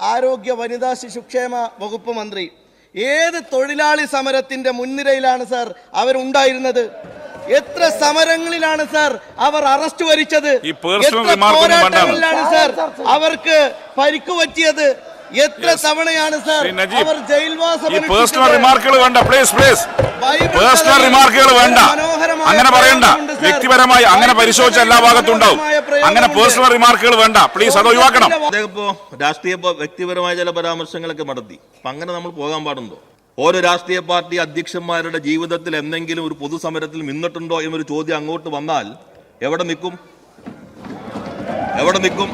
ആരോഗ്യ വനിതാ ശിശുക്ഷേമ വകുപ്പ് മന്ത്രി. ഏത് തൊഴിലാളി സമരത്തിന്റെ മുൻനിരയിലാണ് സാർ അവരുണ്ടായിരുന്നത്? എത്ര സമരങ്ങളിലാണ് സാർ അവർ അറസ്റ്റ് വരിച്ചത്? എത്ര. പോരാട്ടങ്ങളിലാണ് സാർ അവർക്ക് പരിക്കു പറ്റിയത്? എത്ര തവണയാണ് സാർ അവർ ജയിൽവാസം ഈ പേഴ്സണൽ റിമാർക്കുകൾ വേണ്ട പ്ലീസ് പ്ലീസ് പേഴ്സണൽ റിമാർക്കുകൾ വേണ്ട. അങ്ങനെ പറയണ്ട. വ്യക്തിപരമായി അങ്ങനെ പരിശോധിച്ച എല്ലാ ഭാഗത്തും ഉണ്ടാവും അങ്ങനെ പേഴ്സണൽ റിമാർക്കുകൾ വേണ്ട. പ്ലീസ് അത് ഒഴിവാക്കണം. അദ്ദേഹം ഇപ്പോ രാഷ്ട്രീയ പ- വ്യക്തിപരമായ ചില പരാമർശങ്ങളൊക്കെ നടത്തി. അപ്പൊ അങ്ങനെ നമ്മൾ പോകാൻ പാടുണ്ടോ? ഓരോ രാഷ്ട്രീയ പാർട്ടി അധ്യക്ഷന്മാരുടെ ജീവിതത്തിൽ എന്തെങ്കിലും ഒരു പൊതുസമരത്തിൽ നിന്നിട്ടുണ്ടോ എന്നൊരു ചോദ്യം അങ്ങോട്ട് വന്നാൽ എവിടെ നിൽക്കും? എവിടെ നിൽക്കും?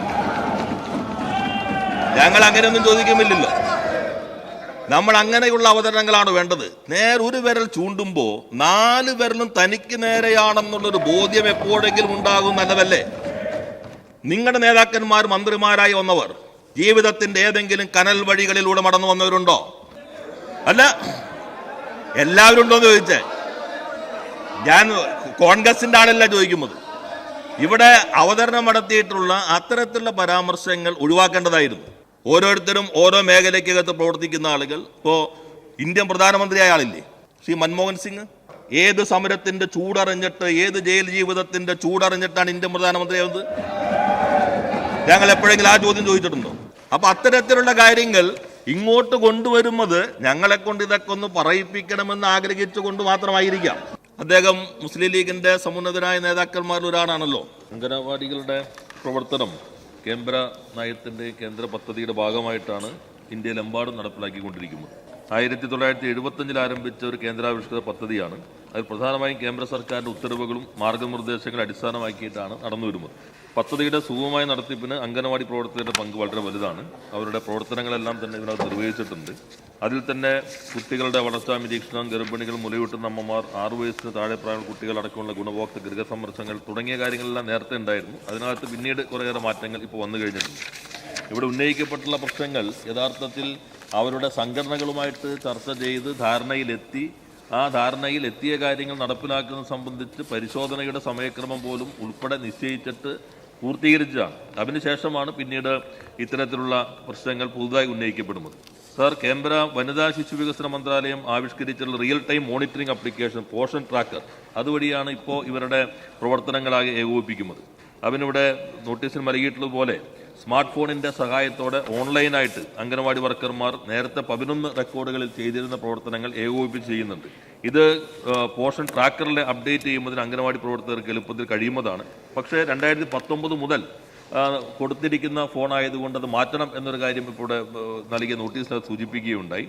ഞങ്ങൾ അങ്ങനെയൊന്നും ചോദിക്കുന്നില്ലല്ലോ. നമ്മൾ അങ്ങനെയുള്ള അവതരണങ്ങളാണ് വേണ്ടത്. നേരെ ഒരു വിരൽ ചൂണ്ടുമ്പോൾ നാല് വിരലും തനിക്ക് നേരെയാണെന്നുള്ളൊരു ബോധ്യം എപ്പോഴെങ്കിലും ഉണ്ടാകും നല്ലതല്ലേ നിങ്ങളുടെ നേതാക്കന്മാർ മന്ത്രിമാരായി വന്നവർ ജീവിതത്തിന്റെ ഏതെങ്കിലും കനൽ വഴികളിലൂടെ മടന്നു വന്നവരുണ്ടോ? അല്ല എല്ലാവരും ഉണ്ടോ എന്ന് ചോദിച്ചേ. ഞാൻ കോൺഗ്രസിന്റെ ആളല്ല ചോദിക്കുന്നത്. ഇവിടെ അവതരണം നടത്തിയിട്ടുള്ള അത്തരത്തിലുള്ള പരാമർശങ്ങൾ ഒഴിവാക്കേണ്ടതായിരുന്നു. ഓരോരുത്തരും ഓരോ മേഖലയ്ക്കകത്ത് പ്രവർത്തിക്കുന്ന ആളുകൾ. ഇപ്പോൾ ഇന്ത്യൻ പ്രധാനമന്ത്രിയായ ആളില്ലേ? ശ്രീ മൻമോഹൻ സിംഗ്? ഏത് സമരത്തിന്റെ ചൂടറിഞ്ഞിട്ട് ഏത് ജയിൽ ജീവിതത്തിന്റെ ചൂടറിഞ്ഞിട്ടാണ് ഇന്ത്യൻ പ്രധാനമന്ത്രിയാവുന്നത്? ഞങ്ങൾ എപ്പോഴെങ്കിലും ആ ചോദ്യം ചോദിച്ചിട്ടുണ്ടോ? അപ്പൊ അത്തരത്തിലുള്ള കാര്യങ്ങൾ ഇങ്ങോട്ട് കൊണ്ടുവരുന്നത് ഞങ്ങളെ കൊണ്ട് ഇതൊക്കെ ഒന്ന് പറയിപ്പിക്കണമെന്ന് ആഗ്രഹിച്ചുകൊണ്ട് മാത്രമായിരിക്കാം. അദ്ദേഹം മുസ്ലിം ലീഗിന്റെ സമുന്നതരായ നേതാക്കന്മാരിൽ ഒരാളാണല്ലോ. അംഗനവാടികളുടെ പ്രവർത്തനം. കേന്ദ്ര നയത്തിന്റെ കേന്ദ്ര പദ്ധതിയുടെ ഭാഗമായിട്ടാണ് ഇന്ത്യയിലെമ്പാടും നടപ്പിലാക്കിക്കൊണ്ടിരിക്കുന്നത്. ആയിരത്തി തൊള്ളായിരത്തി എഴുപത്തഞ്ചിൽ ആരംഭിച്ച ഒരു കേന്ദ്രാവിഷ്കൃത പദ്ധതിയാണ്. അതിൽ പ്രധാനമായും കേന്ദ്ര സർക്കാരിന്റെ ഉത്തരവുകളും മാർഗനിർദ്ദേശങ്ങളും അടിസ്ഥാനമാക്കിയിട്ടാണ് നടന്നു വരുന്നത് പദ്ധതിയുടെ സുഗമമായ നടത്തിപ്പിന് അംഗനവാടി പ്രവർത്തകരുടെ പങ്ക് വളരെ വലുതാണ്. അവരുടെ പ്രവർത്തനങ്ങളെല്ലാം തന്നെ ഇതിനകത്ത് നിർവഹിച്ചിട്ടുണ്ട്. അതിൽ തന്നെ കുട്ടികളുടെ വളർച്ചാ നിരീക്ഷണം ഗർഭിണികൾ മുലയൂട്ടുന്ന അമ്മമാർ ആറ് വയസ്സിന് താഴെ പ്രായമുള്ള കുട്ടികൾ അടക്കമുള്ള ഗുണഭോക്തൃ ഗൃഹസന്ദർശനങ്ങൾ തുടങ്ങിയ കാര്യങ്ങളെല്ലാം നേരത്തെ ഉണ്ടായിരുന്നു. അതിനകത്ത് പിന്നീട് കുറേയേറെ മാറ്റങ്ങൾ ഇപ്പോൾ വന്നു കഴിഞ്ഞിട്ടുണ്ട്. ഇവിടെ ഉന്നയിക്കപ്പെട്ടുള്ള പ്രശ്നങ്ങൾ യഥാർത്ഥത്തിൽ അവരുടെ സംഘടനകളുമായിട്ട് ചർച്ച ചെയ്ത് ധാരണയിലെത്തി ആ ധാരണയിൽ എത്തിയ കാര്യങ്ങൾ നടപ്പിലാക്കുന്നത് സംബന്ധിച്ച് പരിശോധനയുടെ സമയക്രമം പോലും ഉൾപ്പെടെ നിശ്ചയിച്ചിട്ട് പൂർത്തീകരിച്ചതാണ് അതിനുശേഷമാണ് പിന്നീട് ഇത്തരത്തിലുള്ള പ്രശ്നങ്ങൾ പുതുതായി ഉന്നയിക്കപ്പെടുന്നത്. സാർ കേന്ദ്ര വനിതാ ശിശു വികസന മന്ത്രാലയം ആവിഷ്കരിച്ചിട്ടുള്ള real time monitoring application Poshan tracker അതുവഴിയാണ് ഇപ്പോൾ ഇവരുടെ പ്രവർത്തനങ്ങളാകെ ഏകോപിപ്പിക്കുന്നത്. അവനിവിടെ നോട്ടീസിൽ നൽകിയിട്ടുള്ളതുപോലെ സ്മാർട്ട് ഫോണിന്റെ സഹായത്തോടെ ഓൺലൈനായിട്ട് അംഗനവാടി വർക്കർമാർ നേരത്തെ പതിനൊന്ന് റെക്കോർഡുകളിൽ ചെയ്തിരുന്ന പ്രവർത്തനങ്ങൾ ഏകോപിപ്പിച്ച് ചെയ്യുന്നുണ്ട്. ഇത് പോഷൻ ട്രാക്കറിൽ അപ്ഡേറ്റ് ചെയ്യുന്നതിന് അംഗനവാടി പ്രവർത്തകർക്ക് എളുപ്പത്തിൽ കഴിയുന്നതാണ്. പക്ഷേ രണ്ടായിരത്തി മുതൽ കൊടുത്തിരിക്കുന്ന ഫോൺ ആയതുകൊണ്ട് അത് മാറ്റണം എന്നൊരു കാര്യം ഇപ്പോൾ നൽകിയ നോട്ടീസിനകത്ത് സൂചിപ്പിക്കുകയുണ്ടായി.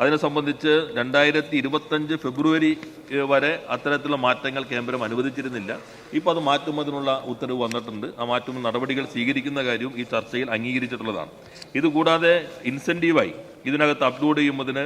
അതിനെ സംബന്ധിച്ച് രണ്ടായിരത്തി ഇരുപത്തഞ്ച് ഫെബ്രുവരി വരെ അത്തരത്തിലുള്ള മാറ്റങ്ങൾ കേന്ദ്രം അനുവദിച്ചിരുന്നില്ല. ഇപ്പോൾ അത് മാറ്റുന്നതിനുള്ള ഉത്തരവ് വന്നിട്ടുണ്ട്. ആ മാറ്റുന്ന നടപടികൾ സ്വീകരിക്കുന്ന കാര്യവും ഈ ചർച്ചയിൽ അംഗീകരിച്ചിട്ടുള്ളതാണ്. ഇതുകൂടാതെ ഇൻസെന്റീവായി ഇതിനകത്ത് അപ്ലോഡ് ചെയ്യുന്നതിന്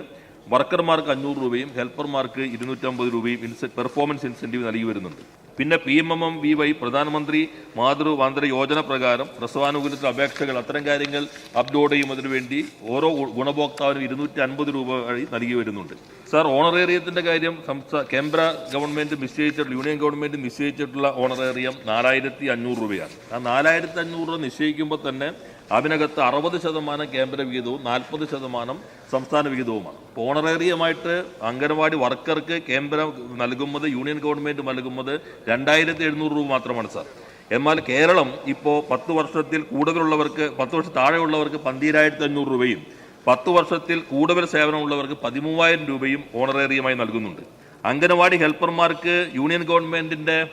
വർക്കർമാർക്ക് അഞ്ഞൂറ് രൂപയും ഹെൽപ്പർമാർക്ക് ഇരുന്നൂറ്റമ്പത് രൂപയും ഇൻസെ പെർഫോമൻസ് ഇൻസെന്റീവ് നൽകി വരുന്നുണ്ട്. പിന്നെ P M M M V Y പ്രധാനമന്ത്രി മാതൃ വാന്തര യോജന പ്രകാരം പ്രസവാനുകൂലത്തിൽ അപേക്ഷകൾ അത്തരം കാര്യങ്ങൾ അപ്ലോഡ് ചെയ്യുന്നതിന് വേണ്ടി ഓരോ ഗുണഭോക്താവിനും ഇരുന്നൂറ്റി അൻപത് രൂപ വഴി നൽകി വരുന്നുണ്ട്. സാർ ഓണറേറിയത്തിന്റെ കാര്യം സംസ്ഥാന കേന്ദ്ര ഗവൺമെന്റ് നിശ്ചയിച്ചിട്ടുള്ള യൂണിയൻ ഗവൺമെന്റ് നിശ്ചയിച്ചിട്ടുള്ള ഓണറേറിയം നാലായിരത്തി അഞ്ഞൂറ് രൂപയാണ്. ആ നാലായിരത്തി അഞ്ഞൂറ് രൂപ നിശ്ചയിക്കുമ്പോൾ തന്നെ അതിനകത്ത് അറുപത് ശതമാനം കേന്ദ്ര വിഹിതവും നാൽപ്പത് ശതമാനം സംസ്ഥാന വിഹിതവുമാണ്. ഓണറേറിയമായിട്ട് അംഗനവാടി വർക്കർക്ക് കേന്ദ്രം നൽകുന്നത് യൂണിയൻ ഗവൺമെന്റ് നൽകുന്നത് രണ്ടായിരത്തി എഴുന്നൂറ് രൂപ മാത്രമാണ് സാർ. എന്നാൽ കേരളം ഇപ്പോൾ പത്ത് വർഷത്തിൽ കൂടുതലുള്ളവർക്ക് പത്ത് വർഷം താഴെയുള്ളവർക്ക് പന്തിരായിരത്തി അഞ്ഞൂറ് രൂപയും പത്ത് വർഷത്തിൽ കൂടുതൽ സേവനമുള്ളവർക്ക് പതിമൂവായിരം രൂപയും ഓണറേറിയമായി നൽകുന്നുണ്ട്. അംഗനവാടി ഹെൽപ്പർമാർക്ക് യൂണിയൻ ഗവൺമെന്റിന്റെ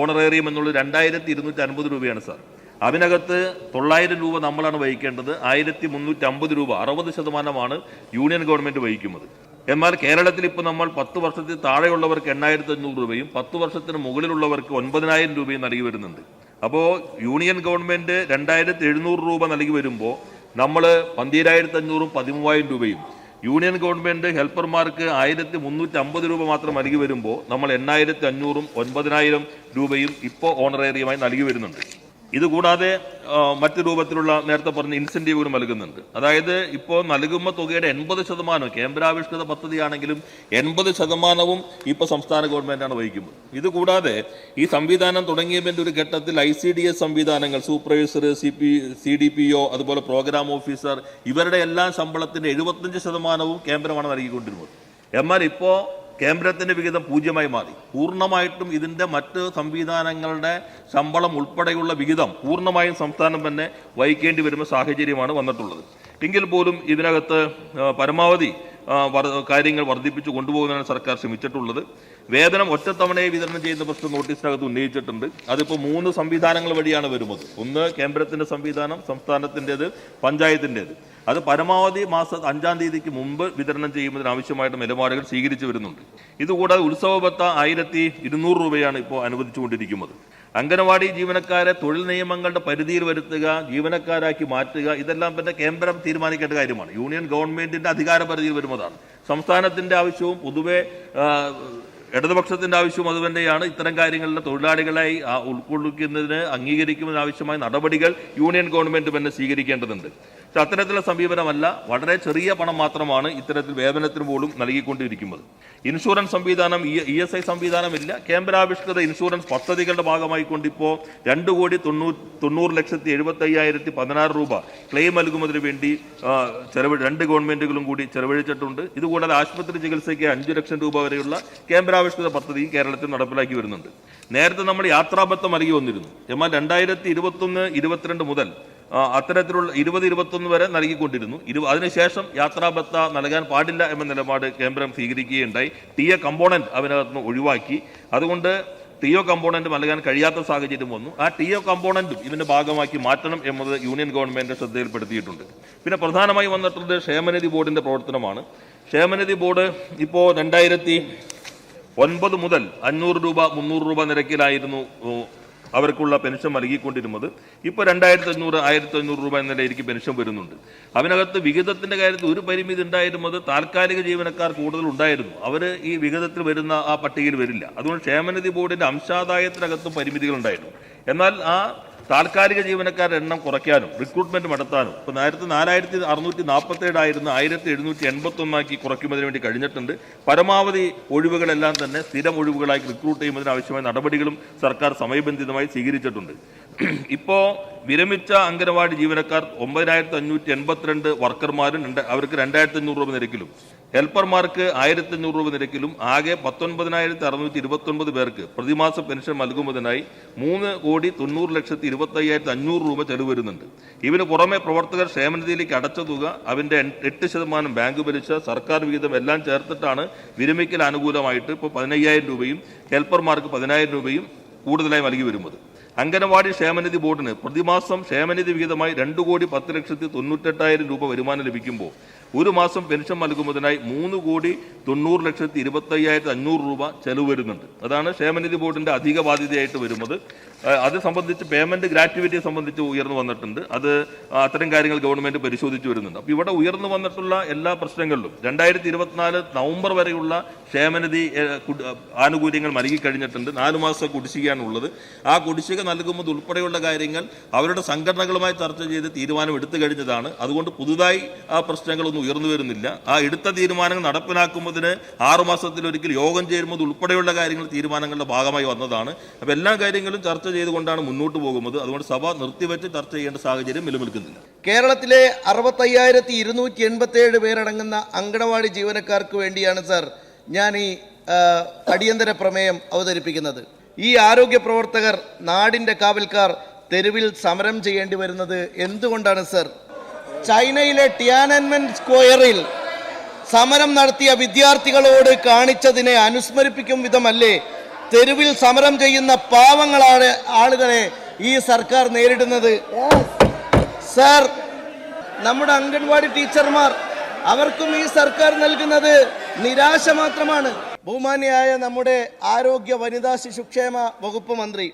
ഓണറേറിയം എന്നുള്ളത് രണ്ടായിരത്തി ഇരുന്നൂറ്റി അൻപത് രൂപയാണ് സാർ. അതിനകത്ത് തൊള്ളായിരം രൂപ നമ്മളാണ് വഹിക്കേണ്ടത്. ആയിരത്തി മുന്നൂറ്റി അമ്പത് രൂപ അറുപത് ശതമാനമാണ് യൂണിയൻ ഗവൺമെന്റ് വഹിക്കുന്നത്. എന്നാൽ കേരളത്തിൽ ഇപ്പോൾ നമ്മൾ പത്ത് വർഷത്തിൽ താഴെയുള്ളവർക്ക് എണ്ണായിരത്തി അഞ്ഞൂറ് രൂപയും പത്ത് വർഷത്തിന് മുകളിലുള്ളവർക്ക് ഒൻപതിനായിരം രൂപയും നൽകി വരുന്നുണ്ട്. അപ്പോൾ യൂണിയൻ ഗവൺമെന്റ് രണ്ടായിരത്തി എഴുന്നൂറ് രൂപ നൽകി വരുമ്പോൾ നമ്മൾ പന്തീരായിരത്തി അഞ്ഞൂറും പതിമൂവായിരം രൂപയും യൂണിയൻ ഗവൺമെന്റ് ഹെൽപ്പർമാർക്ക് ആയിരത്തി മുന്നൂറ്റി അമ്പത് രൂപ മാത്രം നൽകി വരുമ്പോൾ നമ്മൾ എണ്ണായിരത്തി അഞ്ഞൂറും ഒൻപതിനായിരം രൂപയും ഇപ്പോൾ ഓണറേറിയമായി നൽകി വരുന്നുണ്ട്. ഇതുകൂടാതെ മറ്റു രൂപത്തിലുള്ള നേരത്തെ പറഞ്ഞ ഇൻസെന്റീവുകൾ നൽകുന്നുണ്ട്. അതായത് ഇപ്പോൾ നൽകുന്ന തുകയുടെ എൺപത് ശതമാനം കേന്ദ്രാവിഷ്കൃത പദ്ധതിയാണെങ്കിലും എൺപത് ശതമാനവും ഇപ്പോൾ സംസ്ഥാന ഗവൺമെന്റാണ് വഹിക്കുന്നത്. ഇതുകൂടാതെ ഈ സംവിധാനം തുടങ്ങിയതിന്റെ ഒരു ഘട്ടത്തിൽ ഐ സി ഡി എസ് സംവിധാനങ്ങൾ supervisor C P C D P O അതുപോലെ പ്രോഗ്രാം ഓഫീസർ ഇവരുടെ എല്ലാ ശമ്പളത്തിന്റെ എഴുപത്തഞ്ച് ശതമാനവും കേന്ദ്രമാണ് നൽകിക്കൊണ്ടിരുന്നത്. എന്നാൽ ഇപ്പോൾ കേന്ദ്രത്തിന്റെ വിഹിതം പൂജ്യമായി മാറി. പൂർണമായിട്ടും ഇതിന്റെ മറ്റ് സംവിധാനങ്ങളുടെ ശമ്പളം ഉൾപ്പെടെയുള്ള വിഹിതം പൂർണമായും സംസ്ഥാനം തന്നെ വഹിക്കേണ്ടി വരുന്ന സാഹചര്യമാണ് വന്നിട്ടുള്ളത്. എങ്കിൽ പോലും ഇതിനകത്ത് പരമാവധി കാര്യങ്ങൾ വർദ്ധിപ്പിച്ചു കൊണ്ടുപോകുന്നതിനാണ് സർക്കാർ ശ്രമിച്ചിട്ടുള്ളത്. വേതനം ഒറ്റത്തവണയെ വിതരണം ചെയ്യുന്ന പ്രശ്നം നോട്ടീസിനകത്ത് ഉന്നയിച്ചിട്ടുണ്ട്. അതിപ്പോൾ മൂന്ന് സംവിധാനങ്ങൾ വഴിയാണ് വരുന്നത്. ഒന്ന് കേന്ദ്രത്തിന്റെ സംവിധാനം സംസ്ഥാനത്തിന്റെത് പഞ്ചായത്തിന്റെത്. അത് പരമാവധി മാസ അഞ്ചാം തീയതിക്ക് മുമ്പ് വിതരണം ചെയ്യുന്നതിന് ആവശ്യമായിട്ട് നിലപാടുകൾ സ്വീകരിച്ചു വരുന്നുണ്ട്. ഇതുകൂടാതെ ഉത്സവബത്ത ആയിരത്തി ഇരുന്നൂറ് രൂപയാണ് ഇപ്പോൾ അനുവദിച്ചുകൊണ്ടിരിക്കുന്നത്. അംഗനവാടി ജീവനക്കാരെ തൊഴിൽ നിയമങ്ങളുടെ പരിധിയിൽ വരുത്തുക ജീവനക്കാരാക്കി മാറ്റുക ഇതെല്ലാം തന്നെ കേന്ദ്രം തീരുമാനിക്കേണ്ട കാര്യമാണ്. യൂണിയൻ ഗവൺമെന്റിന്റെ അധികാര പരിധിയിൽ വരുന്നതാണ്. സംസ്ഥാനത്തിന്റെ ആവശ്യവും പൊതുവെ ആ, ആവശ്യം അതുതന്നെയാണ്. ഇത്തരം കാര്യങ്ങളിലെ തൊഴിലാളികളായി ഉൾക്കൊള്ളിക്കുന്നതിന് അംഗീകരിക്കുന്നതിനാവശ്യമായ നടപടികൾ യൂണിയൻ ഗവൺമെന്റ് തന്നെ സ്വീകരിക്കേണ്ടതുണ്ട്. പക്ഷെ അത്തരത്തിലുള്ള സമീപനമല്ല വളരെ ചെറിയ പണം മാത്രമാണ് ഇത്തരത്തിൽ വേതനത്തിന് പോലും നൽകിക്കൊണ്ടിരിക്കുന്നത്. ഇൻഷുറൻസ് സംവിധാനം ഇ എസ് ഐ സംവിധാനമില്ല. കേന്ദ്രാവിഷ്കൃത ഇൻഷുറൻസ് പദ്ധതികളുടെ ഭാഗമായിക്കൊണ്ട് ഇപ്പോൾ രണ്ട് കോടി തൊണ്ണൂറ് തൊണ്ണൂറ് ലക്ഷത്തി എഴുപത്തി അയ്യായിരത്തി പതിനാറ് രൂപ ക്ലെയിം നൽകുന്നതിന് വേണ്ടി ചെലവ് രണ്ട് ഗവൺമെന്റുകളും കൂടി ചെലവഴിച്ചിട്ടുണ്ട്. ഇതുകൂടാതെ ആശുപത്രി ചികിത്സയ്ക്ക് അഞ്ച് ലക്ഷം രൂപ വരെയുള്ള കേന്ദ്രാവിഷ്കൃത പദ്ധതി കേരളത്തിൽ നടപ്പിലാക്കി വരുന്നുണ്ട്. നേരത്തെ നമ്മൾ യാത്രാബത്തം നൽകി വന്നിരുന്നു. എന്നാൽ രണ്ടായിരത്തി ഇരുപത്തൊന്ന് ഇരുപത്തിരണ്ട് മുതൽ അത്തരത്തിലുള്ള ഇരുപത് ഇരുപത്തൊന്ന് വരെ നൽകിക്കൊണ്ടിരുന്നു. ഇരു അതിനുശേഷം യാത്രാബത്ത നൽകാൻ പാടില്ല എന്ന നിലപാട് കേന്ദ്രം സ്വീകരിക്കുകയുണ്ടായി. ടി എ കമ്പോണന്റ് അതിനകത്ത് നിന്ന് ഒഴിവാക്കി. അതുകൊണ്ട് ടി ഒ കമ്പോണന്റ് നൽകാൻ കഴിയാത്ത സാഹചര്യം വന്നു. ആ ടി ഒ കമ്പോണന്റും ഇതിന്റെ ഭാഗമാക്കി മാറ്റണം എന്നത് യൂണിയൻ ഗവൺമെന്റ് ശ്രദ്ധയിൽപ്പെടുത്തിയിട്ടുണ്ട്. പിന്നെ പ്രധാനമായി വന്നിട്ടുള്ളത് ക്ഷേമനിധി ബോർഡിന്റെ പ്രവർത്തനമാണ്. ക്ഷേമനിധി ബോർഡ് ഇപ്പോൾ രണ്ടായിരത്തി ഒൻപത് മുതൽ അഞ്ഞൂറ് രൂപ മുന്നൂറ് രൂപ നിരക്കിലായിരുന്നു അവർക്കുള്ള പെൻഷൻ നൽകിക്കൊണ്ടിരുന്നത് ഇപ്പോൾ രണ്ടായിരത്തി അഞ്ഞൂറ് ആയിരത്തി അഞ്ഞൂറ് രൂപ എന്ന നിലയിലേക്ക് പെൻഷൻ വരുന്നുണ്ട്. അതിനകത്ത് വിഹിതത്തിന്റെ കാര്യത്തിൽ ഒരു പരിമിതി ഉണ്ടായിരുന്നത് താൽക്കാലിക ജീവനക്കാർ കൂടുതൽ ഉണ്ടായിരുന്നു. അവർ ഈ വിഹിതത്തിൽ വരുന്ന ആ പട്ടികയിൽ വരില്ല. അതുകൊണ്ട് ക്ഷേമനിധി ബോർഡിന്റെ അംശാദായത്തിനകത്തും പരിമിതികൾ ഉണ്ടായിരുന്നു. എന്നാൽ ആ താൽക്കാലിക ജീവനക്കാരുടെ എണ്ണം കുറയ്ക്കാനും റിക്രൂട്ട്മെന്റ് നടത്താനും ഇപ്പൊ നേരത്തെ നാലായിരത്തി അറുന്നൂറ്റി നാൽപ്പത്തി ഏഴായിരുന്ന ആയിരത്തി എഴുന്നൂറ്റി എൺപത്തി ഒന്നാക്കി കുറയ്ക്കുന്നതിന് വേണ്ടി കഴിഞ്ഞിട്ടുണ്ട്. പരമാവധി ഒഴിവുകളെല്ലാം തന്നെ സ്ഥിരം ഒഴിവുകളായി റിക്രൂട്ട് ചെയ്യുന്നതിന് ആവശ്യമായ നടപടികളും സർക്കാർ സമയബന്ധിതമായി സ്വീകരിച്ചിട്ടുണ്ട്. ഇപ്പോ വിരമിച്ച അംഗനവാടി ജീവനക്കാർ ഒമ്പതിനായിരത്തി അഞ്ഞൂറ്റി എൺപത്തിരണ്ട് വർക്കർമാരും അവർക്ക് രണ്ടായിരത്തി അഞ്ഞൂറ് രൂപ നിരക്കിലും. ഹെൽപ്പർമാർക്ക് ആയിരത്തി അഞ്ഞൂറ് രൂപ നിരക്കിലും. ആകെ പത്തൊൻപതിനായിരത്തി അറുന്നൂറ്റി ഇരുപത്തൊൻപത് പേർക്ക് പ്രതിമാസ പെൻഷൻ നൽകുന്നതിനായി മൂന്ന് കോടി തൊണ്ണൂറ് ലക്ഷത്തി ഇരുപത്തയ്യായിരത്തി അഞ്ഞൂറ് രൂപ ചെലവ് വരുന്നുണ്ട്. ഇതിന് പുറമെ പ്രവർത്തകർ ക്ഷേമനിധിയിലേക്ക് അടച്ച തുക അവന്റെ എട്ട് ശതമാനം ബാങ്ക് പലിശ സർക്കാർ വിഹിതം എല്ലാം ചേർത്തിട്ടാണ് വിരമിക്കൽ അനുകൂലമായിട്ട് ഇപ്പോൾ പതിനയ്യായിരം രൂപയും ഹെൽപ്പർമാർക്ക് പതിനായിരം രൂപയും കൂടുതലായി നൽകി വരുന്നത്. അംഗനവാടി ക്ഷേമനിധി ബോർഡിന് പ്രതിമാസം ക്ഷേമനിധി വിഹിതമായി രണ്ട് കോടി പത്ത് ലക്ഷത്തി തൊണ്ണൂറ്റെട്ടായിരം രൂപ വരുമാനം ലഭിക്കുമ്പോൾ ഒരു മാസം പെൻഷൻ നൽകുന്നതിനായി മൂന്ന് കോടി തൊണ്ണൂറ് ലക്ഷത്തി ഇരുപത്തയ്യായിരത്തി അഞ്ഞൂറ് രൂപ ചെലവ് വരുന്നുണ്ട്. അതാണ് ക്ഷേമനിധി ബോർഡിന്റെ അധിക ബാധ്യതയായിട്ട് വരുന്നത്. അത് സംബന്ധിച്ച് പേയ്മെന്റ് ഗ്രാറ്റുവിറ്റിയെ സംബന്ധിച്ച് ഉയർന്നു വന്നിട്ടുണ്ട്. അത് അത്തരം കാര്യങ്ങൾ ഗവൺമെന്റ് പരിശോധിച്ചു വരുന്നുണ്ട്. അപ്പോൾ ഇവിടെ ഉയർന്നു വന്നിട്ടുള്ള എല്ലാ പ്രശ്നങ്ങളിലും രണ്ടായിരത്തി ഇരുപത്തിനാല് നവംബർ വരെയുള്ള ക്ഷേമനിധി ആനുകൂല്യങ്ങൾ നൽകി കഴിഞ്ഞിട്ടുണ്ട് നാല് മാസം കുടിശ്ശികയാണ് ഉള്ളത് ആ കുടിശ്ശിക നൽകുന്നത് ഉൾപ്പെടെയുള്ള കാര്യങ്ങൾ അവരുടെ സംഘടനകളുമായി ചർച്ച ചെയ്ത് തീരുമാനം എടുത്തു കഴിഞ്ഞതാണ്. അതുകൊണ്ട് പുതുതായി ആ പ്രശ്നങ്ങളൊന്നും ഉയർന്നു വരുന്നില്ല. ആ എടുത്ത തീരുമാനങ്ങൾ നടപ്പിലാക്കുന്നതിന് ആറുമാസത്തിലൊരിക്കൽ യോഗം ചേരുന്നത് ഉൾപ്പെടെയുള്ള കാര്യങ്ങൾ തീരുമാനങ്ങളുടെ ഭാഗമായി വന്നതാണ്. അപ്പോൾ എല്ലാ കാര്യങ്ങളും ചർച്ച ചെയ്തുകൊണ്ടാണ് മുന്നോട്ട് പോകുന്നത്. അതുകൊണ്ട് സഭ നിർത്തിവെച്ച് ചർച്ച ചെയ്യേണ്ട സാഹചര്യം നിലനിൽക്കുന്നില്ല. കേരളത്തിലെ അറുപത്തയ്യായിരത്തി ഇരുന്നൂറ്റി എൺപത്തി ഏഴ് പേരടങ്ങുന്ന അങ്കണവാടി ജീവനക്കാർക്ക് വേണ്ടിയാണ് സർ ഞാൻ ഈ അടിയന്തര പ്രമേയം അവതരിപ്പിക്കുന്നത്. ഈ ആരോഗ്യ പ്രവർത്തകർ നാടിന്റെ കാവൽക്കാർ തെരുവിൽ സമരം ചെയ്യേണ്ടി വരുന്നത് എന്തുകൊണ്ടാണ് സർ? ചൈനയിലെ ടിയാനൻമെൻ സ്ക്വയറിൽ സമരം നടത്തിയ വിദ്യാർത്ഥികളോട് കാണിച്ചതിനെ അനുസ്മരിപ്പിക്കും വിധമല്ലേ തെരുവിൽ സമരം ചെയ്യുന്ന പാവങ്ങളാണ് ആളുകളെ ഈ സർക്കാർ നേരിടുന്നത്. സാർ നമ്മുടെ അംഗൻവാടി ടീച്ചർമാർ അവർക്കും ഈ സർക്കാർ നൽകുന്നത് നിരാശ മാത്രമാണ്. ബഹുമാനിയായ നമ്മുടെ ആരോഗ്യ വനിതാ ശിശുക്ഷേമ വകുപ്പ് മന്ത്രി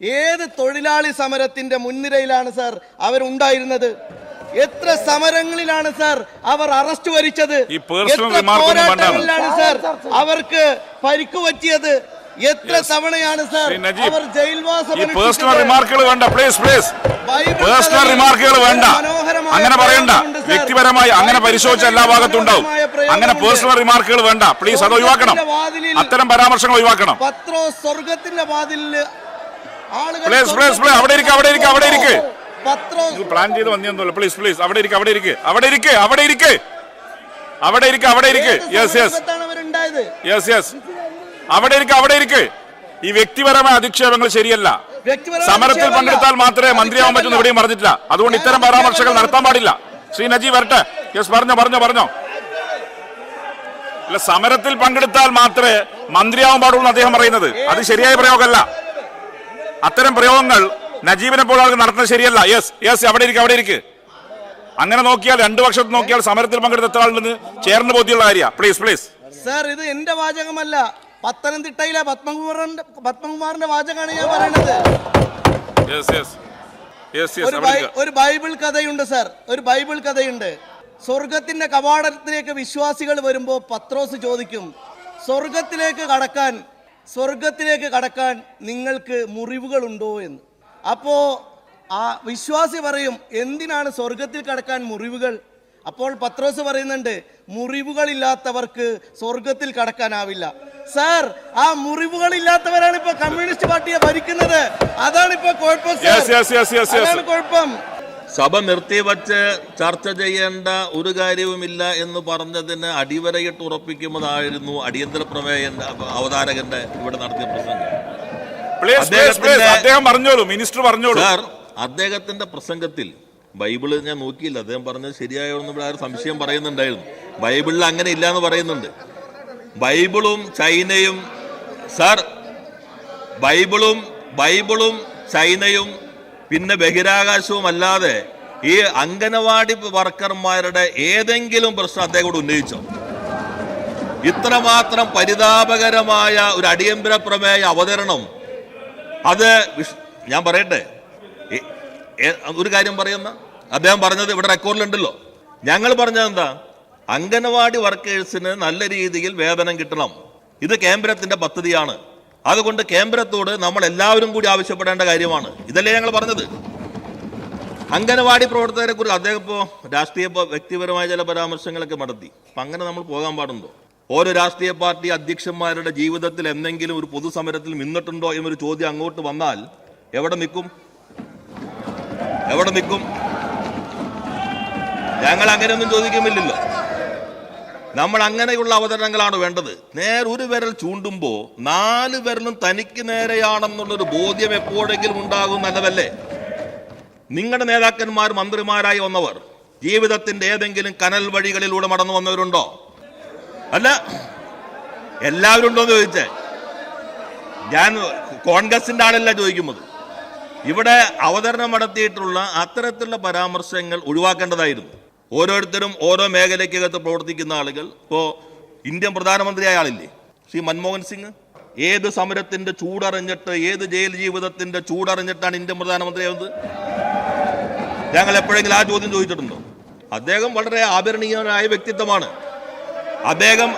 ഏത് തൊഴിലാളി സമരത്തിന്റെ മുൻനിരയിലാണ് സർ അവരുണ്ടായിരുന്നത്? എത്ര സമരങ്ങളിലാണ് സർ അവർ അറസ്റ്റ് വരിച്ചത്? എത്ര. പോരാട്ടങ്ങളിലാണ് സർ അവർക്ക് പരിക്കു പറ്റിയത്? എത്ര തവണയാണ് സർ അവർ ജയിൽവാസം പേഴ്സണൽ റിമാർക്കുകൾ വേണ്ട പ്ലീസ് പ്ലീസ് പേഴ്സണൽ റിമാർക്കുകൾ വേണ്ട. അങ്ങനെ പറയണ്ട. വ്യക്തിപരമായി അങ്ങനെ പരിശോധിച്ച എല്ലാ ഭാഗത്തും ഉണ്ടാവും. അങ്ങനെ പേഴ്സണൽ റിമാർക്കുകൾ വേണ്ട. പ്ലീസ് അത് ഒഴിവാക്കണം. അത്തരം പരാമർശങ്ങൾ ഒഴിവാക്കണം. പത്രോ സ്വർഗത്തിന്റെ ആളുകൾ പ്ലീസ് please, please, അവിടെ ഇരിക്ക്, അവിടെ ഇരിക്ക്, അവിടെ ഇരിക്ക്. പ്ലാൻ ചെയ്ത് വന്നിയൊന്നുമല്ല പ്ലീസ് പ്ലീസ് അവിടെ ഇരിക്ക് അവിടെ ഇരിക്ക്. അവിടെ ഇരിക്ക് അവിടെ ഇരിക്ക്. അവിടെ ഇരിക്ക് അവിടെ ഇരിക്ക്. യെസ് യെസ് യെസ് യെസ് അവിടെ ഇരിക്ക് അവിടെ ഇരിക്ക്. ഈ വ്യക്തിപരമായ അധിക്ഷേപങ്ങൾ ശരിയല്ല. സമരത്തിൽ പങ്കെടുത്താൽ മാത്രമേ മന്ത്രിയാവാൻ പറ്റുന്ന എവിടെയും പറഞ്ഞിട്ടില്ല. അതുകൊണ്ട് ഇത്തരം പരാമർശങ്ങൾ നടത്താൻ പാടില്ല. ശ്രീ നജീബ് വരട്ടെ. യെസ് പറഞ്ഞോ പറഞ്ഞോ പറഞ്ഞോ. അല്ല സമരത്തിൽ പങ്കെടുത്താൽ മാത്രമേ മന്ത്രിയാവാൻ പാടുള്ളൂ എന്ന് അദ്ദേഹം പറയുന്നത്. അത് ശരിയായ പ്രയോഗമല്ല. അത്തരം പ്രയോഗങ്ങൾ നജീബിനെ പോലെ ആൾക്ക് നടത്തുന്നത് ശരിയല്ല. യെസ് യെസ് അവിടെ ഇരിക്കും അവിടെ ഇരിക്കും. അങ്ങനെ നോക്കിയാൽ രണ്ടു വർഷത്തിൽ നോക്കിയാൽ സമരത്തിൽ പങ്കെടുത്ത എത്ര ആളുണ്ടെന്ന് ചേർന്ന് ബോധ്യമുള്ള കാര്യമാണ്. പ്ലീസ് പ്ലീസ് സാർ ഇത് എന്റെ വാചകമല്ല. പത്തനംതിട്ടയിലെ പത്മകുമാറിന്റെ പത്മകുമാറിന്റെ വാചകമാണ് ഞാൻ യെസ് ഒരു. ഒരു ബൈബിൾ കഥയുണ്ട് സർ. ഒരു ബൈബിൾ കഥയുണ്ട്. സ്വർഗത്തിന്റെ കവാടത്തിലേക്ക് വിശ്വാസികൾ വരുമ്പോൾ പത്രോസ് ചോദിക്കും സ്വർഗത്തിലേക്ക് കടക്കാൻ സ്വർഗത്തിലേക്ക് കടക്കാൻ നിങ്ങൾക്ക് മുറിവുകളുണ്ടോ എന്ന്? അപ്പോ ആ വിശ്വാസി പറയും എന്തിനാണ് സ്വർഗത്തിൽ കടക്കാൻ മുറിവുകൾ? അപ്പോൾ പത്രോസ് പറയുന്നുണ്ട് മുറിവുകളില്ലാത്തവർക്ക് സ്വർഗത്തിൽ കടക്കാനാവില്ല. സാർ ആ മുറിവുകളില്ലാത്തവരാണ് ഇപ്പൊ കമ്മ്യൂണിസ്റ്റ് പാർട്ടിയെ ഭരിക്കുന്നത്. അതാണ് ഇപ്പൊ കുഴപ്പം കുഴപ്പം. സഭ നിർത്തിവച്ച് ചർച്ച ചെയ്യേണ്ട ഒരു കാര്യവുമില്ല എന്ന് പറഞ്ഞതിന് അടിവരയിട്ട് ഉറപ്പിക്കുന്നതായിരുന്നു അടിയന്തര പ്രമേയ അവതാരകന്റെ ഇവിടെ നടത്തിയ പ്രസംഗം. പ്ലീസ് പ്ലീസ് പ്ലീസ് അദ്ദേഹം പറഞ്ഞോളൂ മിനിസ്റ്റർ പറഞ്ഞോളൂ. സാർ അദ്ദേഹത്തിന്റെ പ്രസംഗത്തിൽ ബൈബിൾ ഞാൻ നോക്കിയില്ല. അദ്ദേഹം പറഞ്ഞത് ശരിയായോ എന്ന് ഇവിടെ ആരും സംശയം പറയുന്നുണ്ടായിരുന്നു. ബൈബിളിൽ അങ്ങനെ ഇല്ല എന്ന് പറയുന്നുണ്ട്. ബൈബിളും ചൈനയും സാർ ബൈബിളും ബൈബിളും ചൈനയും പിന്നെ ബഹിരാകാശവും അല്ലാതെ ഈ അംഗനവാടി വർക്കർമാരുടെ ഏതെങ്കിലും പ്രശ്നം അദ്ദേഹം കൂടെ ഉന്നയിച്ചോ? ഇത്രമാത്രം പരിതാപകരമായ ഒരു അടിയന്തര പ്രമേയ അവതരണം. അത് ഞാൻ പറയട്ടെ? ഒരു കാര്യം പറയുന്ന അദ്ദേഹം പറഞ്ഞത് ഇവിടെ റെക്കോർഡിലുണ്ടല്ലോ. ഞങ്ങൾ പറഞ്ഞത് എന്താ? അംഗനവാടി വർക്കേഴ്സിന് നല്ല രീതിയിൽ വേതനം കിട്ടണം. ഇത് കേന്ദ്രത്തിന്റെ പദ്ധതിയാണ്. അതുകൊണ്ട് കേന്ദ്രത്തോട് നമ്മൾ എല്ലാവരും കൂടി ആവശ്യപ്പെടേണ്ട കാര്യമാണ്. ഇതല്ലേ ഞങ്ങൾ പറഞ്ഞത്? അംഗനവാടി പ്രവർത്തകരെ കുറിച്ച് അദ്ദേഹം ഇപ്പോൾ രാഷ്ട്രീയ വ്യക്തിപരമായ ചില പരാമർശങ്ങളൊക്കെ നടത്തി. അപ്പം അങ്ങനെ നമ്മൾ പോകാൻ പാടുണ്ടോ? ഓരോ രാഷ്ട്രീയ പാർട്ടി അധ്യക്ഷന്മാരുടെ ജീവിതത്തിൽ എന്തെങ്കിലും ഒരു പൊതുസമരത്തിൽ നിന്നിട്ടുണ്ടോ എന്നൊരു ചോദ്യം അങ്ങോട്ട് വന്നാൽ എവിടെ നിൽക്കും? എവിടെ നിൽക്കും? ഞങ്ങൾ അങ്ങനെയൊന്നും ചോദിക്കുമില്ലല്ലോ നമ്മൾ അങ്ങനെയുള്ള അവതരണങ്ങളാണ് വേണ്ടത്. നേരെ ഒരു വിരൽ ചൂണ്ടുമ്പോൾ നാല് വിരലും തനിക്ക് നേരെയാണെന്നുള്ളൊരു ബോധ്യം എപ്പോഴെങ്കിലും ഉണ്ടാകും നല്ലതല്ലേ നിങ്ങളുടെ നേതാക്കന്മാർ മന്ത്രിമാരായി വന്നവർ ജീവിതത്തിന്റെ ഏതെങ്കിലും കനൽ വഴികളിലൂടെ മടന്നു വന്നവരുണ്ടോ? അല്ല എല്ലാവരും ഉണ്ടോ എന്ന് ചോദിച്ചേ. ഞാൻ കോൺഗ്രസിന്റെ ആളല്ല ചോദിക്കുന്നത്. ഇവിടെ അവതരണം നടത്തിയിട്ടുള്ള അത്തരത്തിലുള്ള പരാമർശങ്ങൾ ഒഴിവാക്കേണ്ടതായിരുന്നു. ഓരോരുത്തരും ഓരോ മേഖലയ്ക്കകത്ത് പ്രവർത്തിക്കുന്ന ആളുകൾ. ഇപ്പോൾ ഇന്ത്യൻ പ്രധാനമന്ത്രിയായ ആളില്ലേ? ശ്രീ മൻമോഹൻ സിംഗ്? ഏത് സമരത്തിന്റെ ചൂടറിഞ്ഞിട്ട് ഏത് ജയിൽ ജീവിതത്തിന്റെ ചൂടറിഞ്ഞിട്ടാണ് ഇന്ത്യൻ പ്രധാനമന്ത്രിയാവുന്നത് ഞങ്ങൾ എപ്പോഴെങ്കിലും ആ ചോദ്യം ചോദിച്ചിട്ടുണ്ടോ? അദ്ദേഹം വളരെ ആദരണീയനായ വ്യക്തിത്വമാണ്. അദ്ദേഹം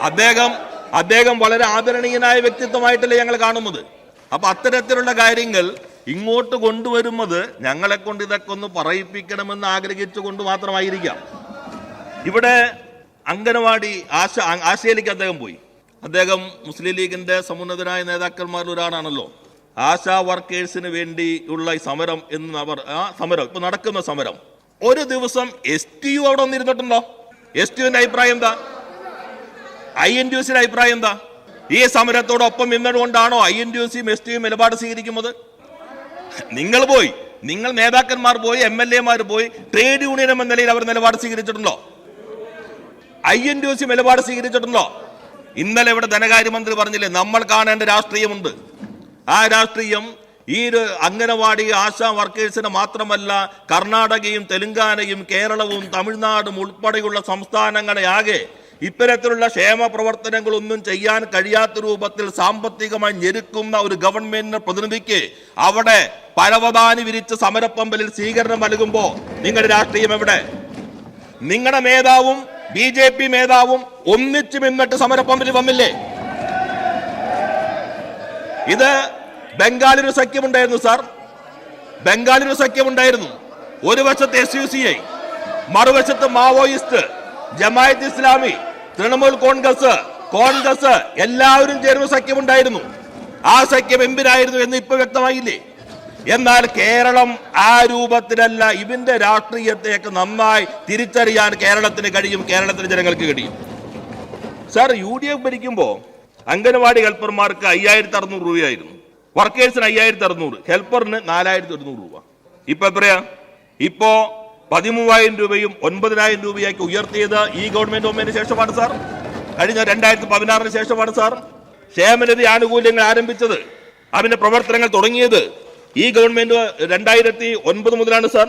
അദ്ദേഹം അദ്ദേഹം വളരെ ആദരണീയനായ വ്യക്തിത്വമായിട്ടല്ലേ ഞങ്ങൾ കാണുന്നത്. അപ്പൊ അത്തരത്തിലുള്ള കാര്യങ്ങൾ ഇങ്ങോട്ട് കൊണ്ടുവരുന്നത് ഞങ്ങളെ കൊണ്ട് ഇതൊക്കെ ഒന്ന് പറയിപ്പിക്കണമെന്ന് ആഗ്രഹിച്ചുകൊണ്ട് മാത്രമായിരിക്കാം. ഇവിടെ അംഗനവാടി ആശ ആശയിലേക്ക് അദ്ദേഹം പോയി. അദ്ദേഹം മുസ്ലിം ലീഗിന്റെ സമുന്നതരായ നേതാക്കന്മാരിൽ ഒരാളാണല്ലോ. ആശാ വർക്കേഴ്സിന് വേണ്ടിയുള്ള സമരം എന്ന് അവർ ആ സമരം ഇപ്പൊ നടക്കുന്ന സമരം. ഒരു ദിവസം എസ് ടി യു അവിടെ വന്നിരുന്നിട്ടുണ്ടോ? എസ് ടി യുവിന്റെ അഭിപ്രായം എന്താ? ഐ എൻ ഡി സിയുടെ അഭിപ്രായം എന്താ? ഈ സമരത്തോടൊപ്പം നിന്നതുകൊണ്ടാണോ ഐ എൻ ഡി സിയും എസ് ടിയും നിലപാട് സ്വീകരിക്കുന്നത്? നിങ്ങൾ പോയി നിങ്ങൾ നേതാക്കന്മാർ പോയി എം എൽ എമാർ പോയി ട്രേഡ് യൂണിയൻ എന്ന നിലയിൽ അവർ നിലപാട് സ്വീകരിച്ചിട്ടുണ്ടോ? ഐ എൻ ഡി സി നിലപാട് സ്വീകരിച്ചിട്ടുണ്ടോ? ഇന്നലെ ഇവിടെ ധനകാര്യമന്ത്രി പറഞ്ഞില്ലേ നമ്മൾ കാണേണ്ട രാഷ്ട്രീയമുണ്ട്. ആ രാഷ്ട്രീയം ഈ ഒരു അംഗനവാടി ആശാ വർക്കേഴ്സിന് മാത്രമല്ല കർണാടകയും തെലുങ്കാനയും കേരളവും തമിഴ്നാടും ഉൾപ്പെടെയുള്ള സംസ്ഥാനങ്ങളെ ആകെ ഇത്തരത്തിലുള്ള ക്ഷേമ പ്രവർത്തനങ്ങളൊന്നും ചെയ്യാൻ കഴിയാത്ത രൂപത്തിൽ സാമ്പത്തികമായി ഞെരുക്കുന്ന ഒരു ഗവൺമെന്റിന്റെ പ്രതിനിധിക്ക് അവിടെ പരവതാനി വിരിച്ച സമരപ്പമ്പലിൽ സ്വീകരണം നൽകുമ്പോ നിങ്ങളുടെ രാഷ്ട്രീയം എവിടെ? നിങ്ങളുടെ നേതാവും ബി ജെ പി നേതാവും ഒന്നിച്ചു നിന്നിട്ട് സമരപ്പമ്പിൽ വന്നില്ലേ? ഇത് ബംഗാളിലൊരു സഖ്യമുണ്ടായിരുന്നു സാർ. ബംഗാളിലൊരു സഖ്യമുണ്ടായിരുന്നു. ഒരു വശത്ത് എസ് യു സി ഐ മറുവശത്ത് മാവോയിസ്റ്റ് ജമായത്ത് ഇസ്ലാമി തൃണമൂൽ കോൺഗ്രസ് കോൺഗ്രസ് എല്ലാവരും ചേർന്ന് സഖ്യമുണ്ടായിരുന്നു ആ സഖ്യം എമ്പിനായിരുന്നു എന്ന് ഇപ്പൊ വ്യക്തമായില്ലേ? എന്നാൽ കേരളം ആ രൂപത്തിലല്ല ഇതിന്റെ രാഷ്ട്രീയത്തെയൊക്കെ നന്നായി തിരിച്ചറിയാൻ കേരളത്തിന് കഴിയും കേരളത്തിലെ ജനങ്ങൾക്ക് കഴിയും. സാർ യു ഡി എഫ് ഭരിക്കുമ്പോൾ അംഗനവാടി ഹെൽപ്പർമാർക്ക് അയ്യായിരത്തി അറുന്നൂറ് രൂപയായിരുന്നു. വർക്കേഴ്സിന് അയ്യായിരത്തി അറുന്നൂറ് ഹെൽപ്പറിന് നാലായിരത്തി ഒരുന്നൂറ് രൂപ. ഇപ്പൊ എത്രയാ? ഇപ്പോ പതിമൂവായിരം രൂപയും ഒൻപതിനായിരം രൂപയാക്കി ഉയർത്തിയത് ഈ ഗവൺമെന്റ് വന്നതിന് ശേഷമാണ് സാർ. കഴിഞ്ഞ രണ്ടായിരത്തി പതിനാറിന് ശേഷമാണ് സാർ. ക്ഷേമനിധി ആനുകൂല്യങ്ങൾ ആരംഭിച്ചത് അതിന്റെ പ്രവർത്തനങ്ങൾ തുടങ്ങിയത് ഈ ഗവൺമെന്റ് രണ്ടായിരത്തി ഒൻപത് മുതലാണ് സാർ.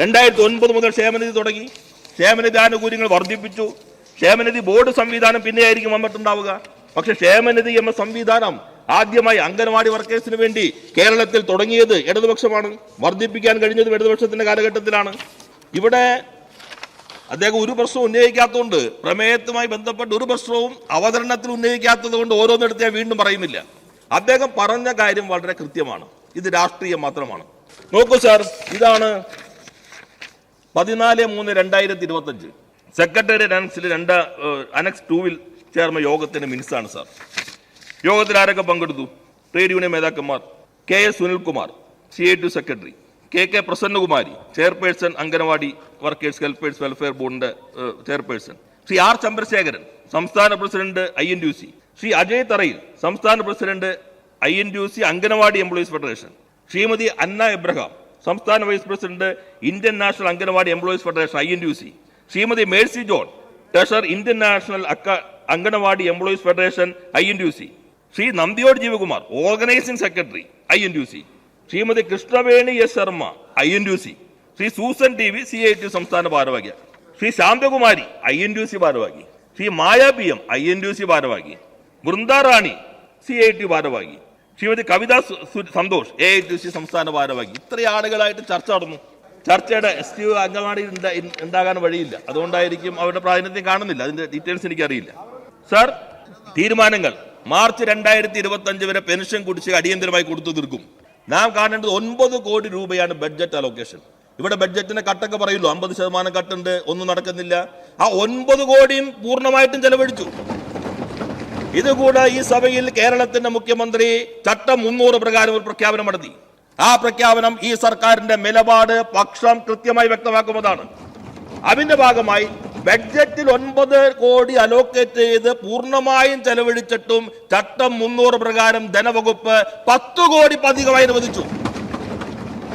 രണ്ടായിരത്തി ഒൻപത് മുതൽ ക്ഷേമനിധി തുടങ്ങി. ക്ഷേമനിധി ആനുകൂല്യങ്ങൾ വർദ്ധിപ്പിച്ചു. ക്ഷേമനിധി ബോർഡ് സംവിധാനം പിന്നെയായിരിക്കും വന്നിട്ടുണ്ടാവുക. പക്ഷെ ക്ഷേമനിധി എന്ന സംവിധാനം ആദ്യമായി അംഗനവാടി വർക്കേഴ്സിന് വേണ്ടി കേരളത്തിൽ തുടങ്ങിയത് ഇടതുപക്ഷമാണ്. വർദ്ധിപ്പിക്കാൻ കഴിഞ്ഞത് ഇടതുപക്ഷത്തിന്റെ കാലഘട്ടത്തിലാണ്. ഇവിടെ അദ്ദേഹം ഒരു പ്രശ്നവും ഉന്നയിക്കാത്തതുകൊണ്ട് പ്രമേയത്തുമായി ബന്ധപ്പെട്ട് ഒരു പ്രശ്നവും അവതരണത്തിൽ ഉന്നയിക്കാത്തത് കൊണ്ട് ഓരോന്നെടുത്ത് ഞാൻ വീണ്ടും പറയുന്നില്ല. അദ്ദേഹം പറഞ്ഞ കാര്യം വളരെ കൃത്യമാണ്. ഇത് രാഷ്ട്രീയം മാത്രമാണ്. നോക്കൂ സാർ ഇതാണ് പതിനാല് മൂന്ന് രണ്ടായിരത്തി ഇരുപത്തഞ്ച് സെക്രട്ടേറിയറ്റ് സെക്രട്ടറി അനക്സിൽ രണ്ട് അനക്സ് ടൂവിൽ ചേർന്ന യോഗത്തിന്റെ മിനിസാണ് സാർ. യോഗത്തിൽ ആരൊക്കെ പങ്കെടുത്തു? ട്രേഡ് യൂണിയൻ നേതാക്കന്മാർ K S Sunilkumar C I T U secretary. K K Prasannakumari chairperson anganwadi workers helpers welfare ബോർഡിന്റെ ചെയർപേഴ്സൺ. ശ്രീ ആർ ചന്ദ്രശേഖരൻ സംസ്ഥാന president I N U C. Shri Ajay Tharayil സംസ്ഥാന president I N U C anganwadi employees federation. Shrimati Anna Abraham സംസ്ഥാന vice president Indian national anganwadi employees federation I N U C. Shrimati Mercy John treasurer Indian national അക്ക anganwadi employees federation I N U C. Shri Nandiyode Jeevakumar organising secretary I N U C. Shrimati Krishnaveni S Sharma I N T U C. Shri Susan T V C I T സംസ്ഥാന ഭാരവാഹി Shri Santhakumari I N T U C ഭാരവാഹി. Shri Maya P M I N T U C ഭാരവാഹി. Vrindarani C I T ഭാരവാഹി. Shrimati Kavitha Santhosh A I T C സംസ്ഥാന ഭാരവാഹി. ഇത്രയും ആളുകളായിട്ട് ചർച്ച നടന്നു. ചർച്ചയുടെ എസ് ടി അംഗമാണി ഉണ്ടാ- ഉണ്ടാകാൻ വഴിയില്ല. അതുകൊണ്ടായിരിക്കും അവരുടെ പ്രാതിനിധ്യം കാണുന്നില്ല. അതിന്റെ ഡീറ്റെയിൽസ് എനിക്കറിയില്ല. സർ തീരുമാനങ്ങൾ മാർച്ച് രണ്ടായിരത്തി ഇരുപത്തി അഞ്ച് വരെ പെൻഷൻ കുടിശ്ശിക അടിയന്തരമായി കൊടുത്തു തീർക്കും. നാം കാണേണ്ടത് ഒൻപത് കോടി രൂപയാണ് ബഡ്ജറ്റ് അലോക്കേഷൻ ഇവിടെ ബഡ്ജറ്റിന്റെ കട്ടൊക്കെ പറയുള്ളൂ അമ്പത് ശതമാനം കട്ടുണ്ട്. ഒന്നും നടക്കുന്നില്ല. ആ ഒൻപത് കോടിയും പൂർണമായിട്ടും ചെലവഴിച്ചു. ഇതുകൂടെ ഈ സഭയിൽ കേരളത്തിന്റെ മുഖ്യമന്ത്രി ചട്ടം മുന്നൂറ് പ്രകാരം ഒരു പ്രഖ്യാപനം നടത്തി. ആ പ്രഖ്യാപനം ഈ സർക്കാരിന്റെ നിലപാട് പക്ഷം കൃത്യമായി വ്യക്തമാക്കുന്നതാണ്. അതിന്റെ ഭാഗമായി ബഡ്ജറ്റിൽ ഒൻപത് കോടി അലോക്കേറ്റ് ചെയ്ത് പൂർണമായും ചെലവഴിച്ചിട്ടും ചട്ടം മുന്നൂറ് പ്രകാരം ധനവകുപ്പ് പത്ത് കോടി പതികമായി അനുവദിച്ചു.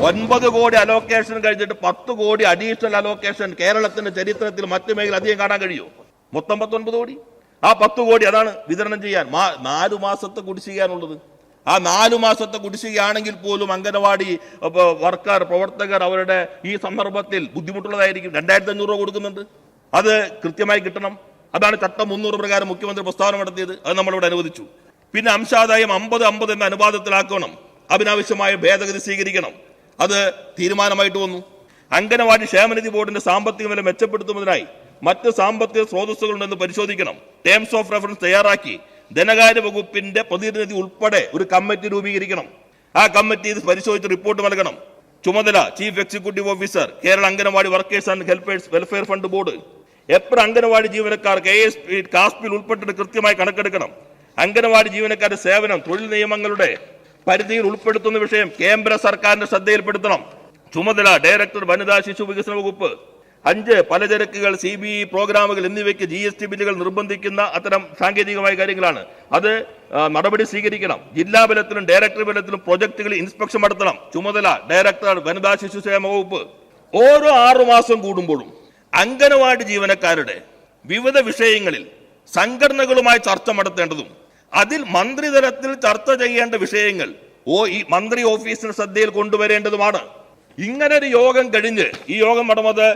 ഒൻപത് കോടി അലോക്കേഷൻ കഴിഞ്ഞിട്ട് പത്ത് കോടി അഡീഷണൽ അലോക്കേഷൻ കേരളത്തിന്റെ ചരിത്രത്തിൽ മറ്റു മേഖല അധികം കാണാൻ കഴിയൂ. മൊത്തം പത്തൊൻപത് കോടി. ആ പത്ത് കോടി അതാണ് വിതരണം ചെയ്യാൻ. നാലു മാസത്തെ കുടിശ്ശികയാണുള്ളത് ആ നാലു മാസത്തെ കുടിശ്ശികയാണെങ്കിൽ പോലും അംഗനവാടി വർക്കർ പ്രവർത്തകർ അവരുടെ ഈ സന്ദർഭത്തിൽ ബുദ്ധിമുട്ടുള്ളതായിരിക്കും. രണ്ടായിരത്തി അഞ്ഞൂറ് രൂപ കൊടുക്കുന്നുണ്ട്. അത് കൃത്യമായി കിട്ടണം. അതാണ് ചട്ടം മുന്നൂറ് പ്രകാരം മുഖ്യമന്ത്രി പ്രസ്താവന നടത്തിയത്. അത് നമ്മളിവിടെ അനുവദിച്ചു. പിന്നെ അംശാദായം അമ്പത് അമ്പത് എന്ന അനുപാതത്തിലാക്കണം. അതിനാവശ്യമായ ഭേദഗതി സ്വീകരിക്കണം. അത് തീരുമാനമായിട്ട് വന്നു. അംഗനവാടി ക്ഷേമനിധി ബോർഡിന്റെ സാമ്പത്തിക നില മെച്ചപ്പെടുത്തുന്നതിനായി മറ്റ് സാമ്പത്തിക സ്രോതസ്സുകളുണ്ടെന്ന് പരിശോധിക്കണം. ടേംസ് ഓഫ് റെഫറൻസ് തയ്യാറാക്കി ധനകാര്യ വകുപ്പിന്റെ പ്രതിനിധി ഉൾപ്പെടെ ഒരു കമ്മിറ്റി രൂപീകരിക്കണം. ആ കമ്മിറ്റി ഇത് പരിശോധിച്ച് റിപ്പോർട്ട് നൽകണം. ചുമതല chief executive officer Kerala anganwadi workers and helpers welfare fund board എത്ര അംഗനവാടി ജീവനക്കാർ കെ എസ് പി കാസ്പിൽ ഉൾപ്പെട്ടിട്ട് കൃത്യമായി കണക്കെടുക്കണം. അംഗനവാടി ജീവനക്കാരുടെ സേവനം തൊഴിൽ നിയമങ്ങളുടെ പരിധിയിൽ ഉൾപ്പെടുത്തുന്ന വിഷയം കേന്ദ്ര സർക്കാരിന്റെ ശ്രദ്ധയിൽപ്പെടുത്തണം. ചുമതല ഡയറക്ടർ വനിതാ ശിശു വികസന വകുപ്പ്. അഞ്ച് പലചരക്കുകൾ സി ബി ഇ പ്രോഗ്രാമുകൾ എന്നിവയ്ക്ക് ജി എസ് ടി ബില്ലുകൾ നിർബന്ധിക്കുന്ന അത്തരം സാങ്കേതികമായ കാര്യങ്ങളാണ്. അത് നടപടി സ്വീകരിക്കണം. ജില്ലാ ബലത്തിലും ഡയറക്ടർ ബലത്തിലും പ്രൊജക്ടുകൾ ഇൻസ്പെക്ഷൻ നടത്തണം. ചുമതല ഡയറക്ടർ വനിതാ ശിശു ക്ഷേമ വകുപ്പ്. ഓരോ ആറു മാസം കൂടുമ്പോഴും അംഗനവാടി ജീവനക്കാരുടെ വിവിധ വിഷയങ്ങളിൽ സംഘടനകളുമായി ചർച്ച നടത്തേണ്ടതും അതിൽ മന്ത്രിതലത്തിൽ ചർച്ച ചെയ്യേണ്ട വിഷയങ്ങൾ ഓ ഈ മന്ത്രി ഓഫീസിന് ശ്രദ്ധയിൽ കൊണ്ടുവരേണ്ടതുമാണ്. ഇങ്ങനെ ഒരു യോഗം കഴിഞ്ഞ് ഈ യോഗം നടന്നത്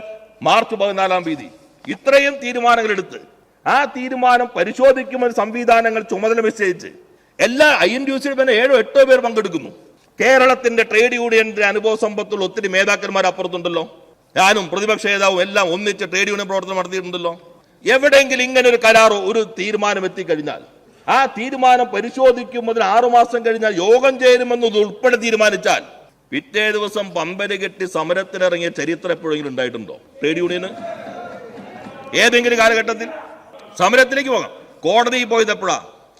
മാർച്ച് പതിനാലാം തീയതി. ഇത്രയും തീരുമാനങ്ങൾ എടുത്ത് ആ തീരുമാനം പരിശോധിക്കുമെന്ന് സംവിധാനങ്ങൾ ചുമതല നിശ്ചയിച്ച് എല്ലാ ഐ എൻ ഡി സിയിൽ തന്നെ ഏഴോ എട്ടോ പേർ പങ്കെടുക്കുന്നു. കേരളത്തിന്റെ ട്രേഡ് യൂണിയന്റെ അനുഭവ സമ്പത്തുള്ള ഒത്തിരി നേതാക്കന്മാർ അപ്പുറത്തുണ്ടല്ലോ ഞാനും പ്രതിപക്ഷ നേതാവും എല്ലാം ഒന്നിച്ച് ട്രേഡ് യൂണിയൻ പ്രവർത്തനം നടത്തിയിട്ടുണ്ടല്ലോ. എവിടെയെങ്കിലും ഇങ്ങനെ ഒരു കരാറോ ഒരു തീരുമാനം എത്തിക്കഴിഞ്ഞാൽ ആ തീരുമാനം പരിശോധിക്കുമ്പോൾ ആറുമാസം കഴിഞ്ഞാൽ യോഗം ചേരുമെന്നത് ഉൾപ്പെടെ തീരുമാനിച്ചാൽ പിറ്റേ ദിവസം പമ്പര് കെട്ടി സമരത്തിനിറങ്ങിയ ചരിത്രം എപ്പോഴെങ്കിലും ഉണ്ടായിട്ടുണ്ടോ? ട്രേഡ് യൂണിയന്? ഏതെങ്കിലും കാലഘട്ടത്തിൽ? സമരത്തിലേക്ക് പോകാം. കോടതിയിൽ പോയത് എപ്പോഴാ?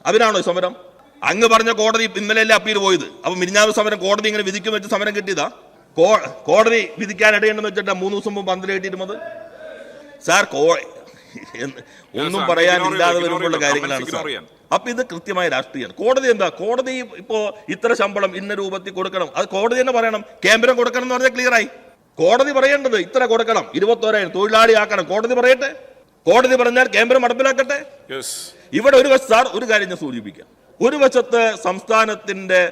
അതിനാണോ സമരം? അങ്ങ് പറഞ്ഞ കോടതി ഇന്നലെയല്ലേ അപ്പീൽ പോയത്? അപ്പൊ മിനിഞ്ഞാവ് സമരം കോടതി ഇങ്ങനെ വിധിക്കും വെച്ച് സമരം കിട്ടിയതാ? കോടതി വിധിക്കാൻ ഇടയുണ്ടെന്ന് വെച്ചിട്ടാ മൂന്ന് ദിവസം മുമ്പ് പന്തൽ കെട്ടിയിരുന്നത്? സാർ കോ ഒന്നും പറയാനില്ലാതെ വരുമ്പോഴുള്ള കാര്യങ്ങളാണ് സാർ. അപ്പൊ ഇത് കൃത്യമായ രാഷ്ട്രീയമാണ്. കോടതി എന്താ? കോടതി ഇപ്പോ ഇത്ര ശമ്പളം ഇന്ന രൂപത്തിൽ കൊടുക്കണം. അത് കോടതി തന്നെ പറയണം. കേന്ദ്രം കൊടുക്കണം എന്ന് പറഞ്ഞാൽ ക്ലിയറായി കോടതി പറയേണ്ടത് ഇത്ര കൊടുക്കണം. ഇരുപത്തോരായിരം തൊഴിലാളി ആക്കണം കോടതി പറയട്ടെ? കോടതി പറഞ്ഞാൽ കേന്ദ്രം നടപ്പിലാക്കട്ടെ? ഇവിടെ ഒരു വശത്ത് സാർ ഒരു കാര്യം ഞാൻ സൂചിപ്പിക്കാം. ഒരു വശത്ത് സംസ്ഥാനത്തിന്റെ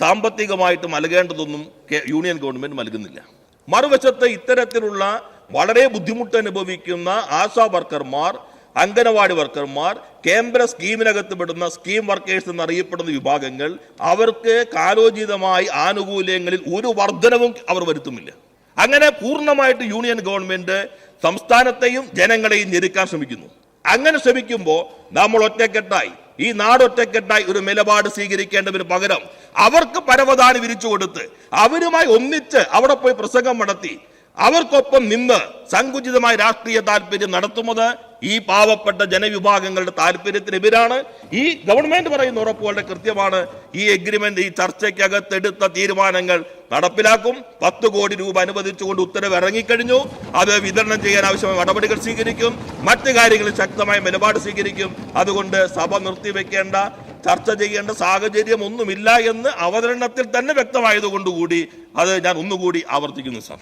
സാമ്പത്തികമായിട്ട് നൽകേണ്ടതൊന്നും യൂണിയൻ ഗവൺമെന്റ് നൽകുന്നില്ല. മറുവശത്ത് ഇത്തരത്തിലുള്ള വളരെ ബുദ്ധിമുട്ട് അനുഭവിക്കുന്ന ആശാ വർക്കർമാർ അംഗനവാടി വർക്കർമാർ കേന്ദ്ര സ്കീമിനകത്ത് പെടുന്ന സ്കീം വർക്കേഴ്സ് എന്നറിയപ്പെടുന്ന വിഭാഗങ്ങൾ അവർക്ക് കാലോചിതമായി ആനുകൂല്യങ്ങളിൽ ഒരു വർധനവും അവർ വരുത്തുന്നില്ല. അങ്ങനെ പൂർണമായിട്ട് യൂണിയൻ ഗവൺമെന്റ് സംസ്ഥാനത്തെയും ജനങ്ങളെയും ഞെരുക്കാൻ ശ്രമിക്കുന്നു. അങ്ങനെ ശ്രമിക്കുമ്പോൾ നമ്മൾ ഒറ്റക്കെട്ടായി. ഈ നാട് ഒറ്റക്കെട്ടായി ഒരു നിലപാട് സ്വീകരിക്കേണ്ടതിന് പകരം അവർക്ക് പരവതാനി വിരിച്ചു കൊടുത്ത് അവരുമായി ഒന്നിച്ച് അവിടെ പോയി പ്രസംഗം നടത്തി. അവർക്കൊപ്പം നിന്ന് സങ്കുചിതമായ രാഷ്ട്രീയ താല്പര്യം നടത്തുന്നത് ഈ പാവപ്പെട്ട ജനവിഭാഗങ്ങളുടെ താല്പര്യത്തിനെതിരാണ്. ഈ ഗവൺമെന്റ് പറയുന്ന ഉറപ്പുകളുടെ കൃത്യമാണ്. ഈ എഗ്രിമെന്റ് ഈ ചർച്ചയ്ക്കകത്ത് എടുത്ത തീരുമാനങ്ങൾ നടപ്പിലാക്കും. പത്ത് കോടി രൂപ അനുവദിച്ചുകൊണ്ട് ഉത്തരവ് ഇറങ്ങിക്കഴിഞ്ഞു. അത് വിതരണം ചെയ്യാൻ ആവശ്യമായ നടപടികൾ സ്വീകരിക്കും. മറ്റു കാര്യങ്ങളിൽ ശക്തമായ നിലപാട് സ്വീകരിക്കും. അതുകൊണ്ട് സഭ നിർത്തിവെക്കേണ്ട ചർച്ച ചെയ്യേണ്ട സാഹചര്യം ഒന്നുമില്ല എന്ന് അവതരണത്തിൽ തന്നെ വ്യക്തമായതുകൊണ്ടുകൂടി അത് ഞാൻ ഒന്നുകൂടി ആവർത്തിക്കുന്നു സാർ.